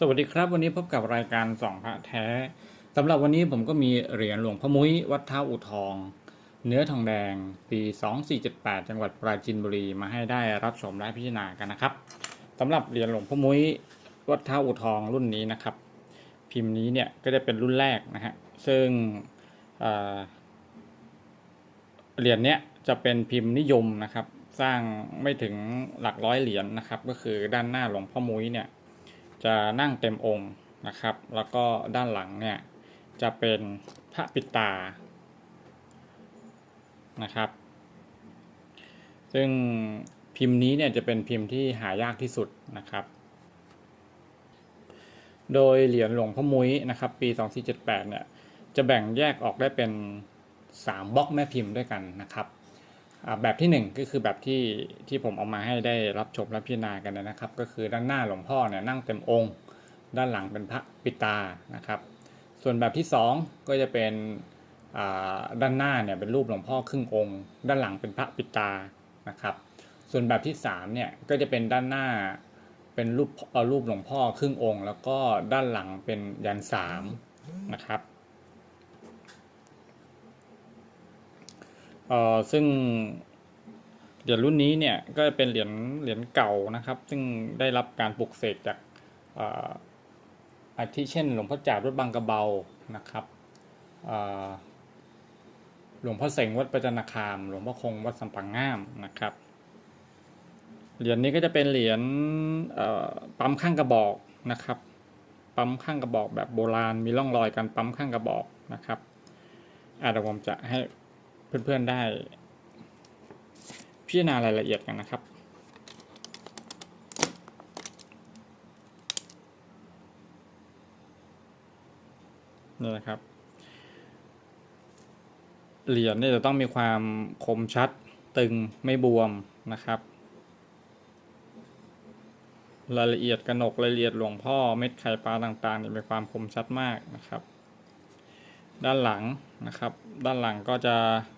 สวัสดีครับ วันนี้พบกับรายการสองพระแท้สำหรับวันนี้ผมก็มีเหรียญหลวงพ่อมุ้ยวัดท่าอุทอง เนื้อทองแดง ปี 2478 จังหวัดปราจีนบุรีมาให้ได้รับชมและพิจารณากันนะครับสำหรับเหรียญหลวงพ่อมุ้ยวัดท่าอุทองรุ่นนี้นะครับ พิมพ์นี้เนี่ยก็จะเป็นรุ่นแรกนะฮะซึ่งเอ่อเหรียญเนี้ยจะเป็นพิมพ์นิยมนะครับ สร้างไม่ถึงหลักร้อยเหรียญนะครับ ก็คือด้านหน้าหลวงพ่อมุ้ยเนี่ย จะนั่งเต็มองค์นะครับ แล้วก็ด้านหลังเนี่ยจะเป็นพระปิตานะครับ ซึ่งพิมพ์นี้เนี่ยจะเป็นพิมพ์ที่หายากที่สุดนะครับ โดยเหรียญหลวงพ่อมุ้ยนะครับ ปี 2478เนี่ยจะแบ่งแยกออกได้เป็น 3บล็อกแม่พิมพ์ด้วยกันนะครับ แบบที่ 1 ก็คือแบบที่ที่ผมเอามาให้ได้รับชมและพิจารณากันนะครับ ก็คือด้านหน้าหลวงพ่อเนี่ยนั่งเต็มองค์ ด้านหลังเป็นพระปิตานะครับ ส่วนแบบที่ 2 ก็จะเป็นด้านหน้าเนี่ยเป็นรูปหลวงพ่อครึ่งองค์ ด้านหลังเป็นพระปิตานะครับ ส่วนแบบที่3เนี่ยก็จะเป็นด้านหน้าเป็นรูปเอ่อรูปหลวงพ่อครึ่งองค์ แล้วก็ด้านหลังเป็นยันสามนะครับ เอ่อซึ่งเหรียญรุ่นนี้เนี่ยก็เป็นเหรียญเหรียญเก่านะครับ ซึ่งได้รับการปลุกเสกจากอาทิเช่น หลวงพ่อจาดวัดบางกระเบานะครับหลวงพ่อเสงวัดประจันคาม หลวงพ่อคงวัดสัมปังงามนะครับเหรียญนี้ก็จะเป็นเหรียญปั๊มข้างกระบอกนะครับ ปั๊มข้างกระบอกแบบโบราณมีร่องรอยการปั๊มข้างกระบอกนะครับอะเดี๋ยวผมจะให้ เพื่อนๆได้พิจารณารายละเอียดกันนะครับ นี่นะครับ เหรียญเนี่ยจะต้องมีความคมชัดตึงไม่บวมนะครับ รายละเอียดกระหนกรายละเอียดหลวงพ่อเม็ดไข่ปลาต่างๆเนี่ยมีความคมชัดมากนะครับ ด้านหลังนะครับ ด้านหลังก็จะอะ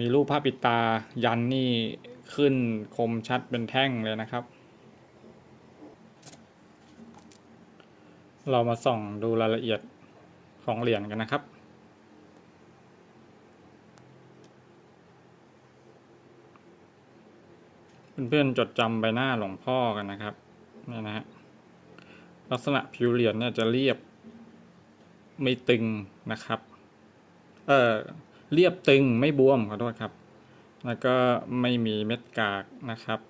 มีรูปภาพปิดตายันนี่ขึ้นคมชัดเป็นแท่งเลยนะครับ เรามาส่องดูรายละเอียดของเหรียญกันนะครับ เพื่อนๆจดจำใบหน้าหลวงพ่อกันนะครับนี่นะฮะลักษณะผิวเหรียญเนี่ยจะเรียบไม่ตึงนะครับ เออ เรียบตึงไม่บวมขอโทษครับ แล้วก็ไม่มีเม็ดกากนะครับ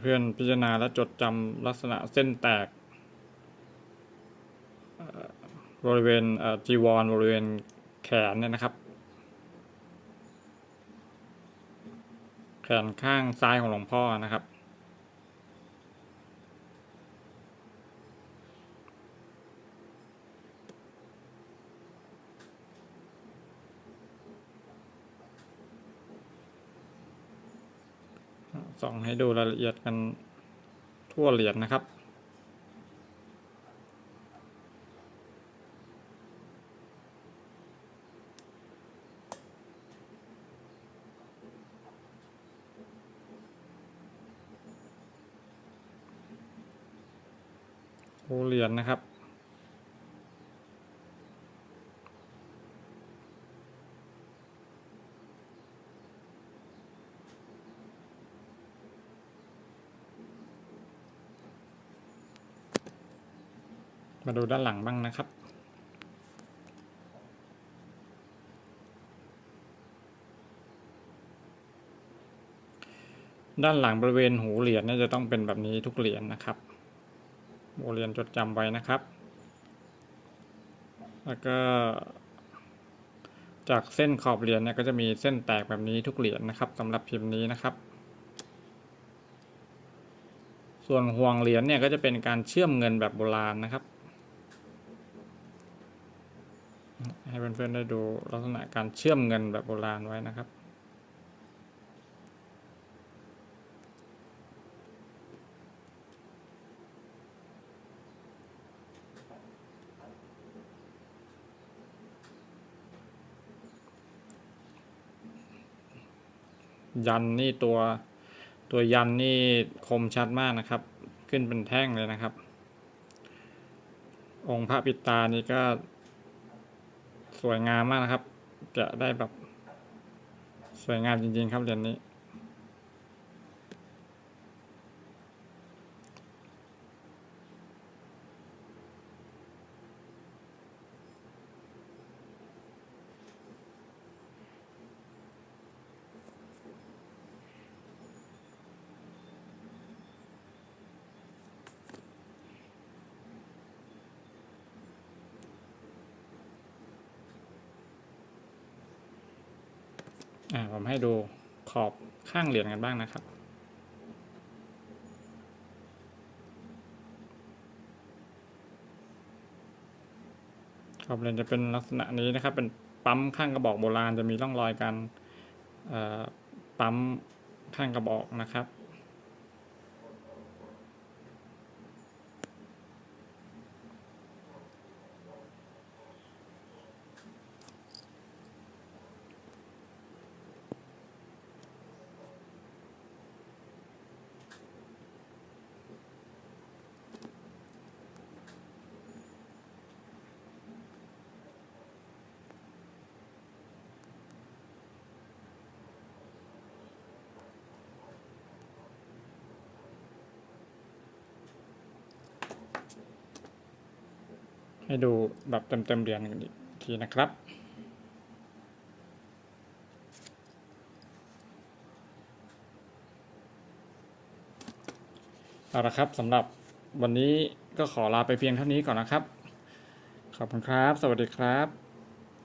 เพื่อนๆพิจารณาและจดจำลักษณะเส้นแตกบริเวณจีวรบริเวณแขนเนี่ยนะครับ แขนข้างซ้ายของหลวงพ่อนะครับ ส่องให้ดูรายละเอียดกันทั่วเหรียญนะครับ โอเหรียญนะครับ มาดูด้านหลังบ้างนะครับด้านหลังบริเวณหูเหรียญเนี่ยจะต้องเป็นแบบนี้ทุกเหรียญนะครับ โบเรียนจดจำไว้นะครับ แล้วก็ จากเส้นขอบเหรียญเนี่ยก็จะมีเส้นแตกแบบนี้ทุกเหรียญนะครับสำหรับพิมพ์นี้นะครับ ส่วนห่วงเหรียญเนี่ยก็จะเป็นการเชื่อมเงินแบบโบราณนะครับ ให้เพื่อนๆได้ดูลักษณะการเชื่อมเงินแบบโบราณไว้นะครับ ยันนี่ตัวตัวยันนี่คมชัดมากนะครับ ขึ้นเป็นแท่งเลยนะครับ องค์พระปิตานี่ก็สวยงามมากนะครับ จะได้แบบสวยงามจริงๆครับเหรียญนี้ อ่าผมให้ดูขอบข้างเหรียญกันบ้างนะครับ ขอบเหรียญจะเป็นลักษณะนี้นะครับ เป็นปั๊มข้างกระบอกโบราณจะมีร่องรอยการปั๊มข้างกระบอกนะครับ ให้ดูแบบเต็มๆเรียนกันอีกทีนะครับเอาละครับสำหรับวันนี้ก็ขอลาไปเพียงเท่านี้ก่อนนะครับ ขอบคุณครับ สวัสดีครับ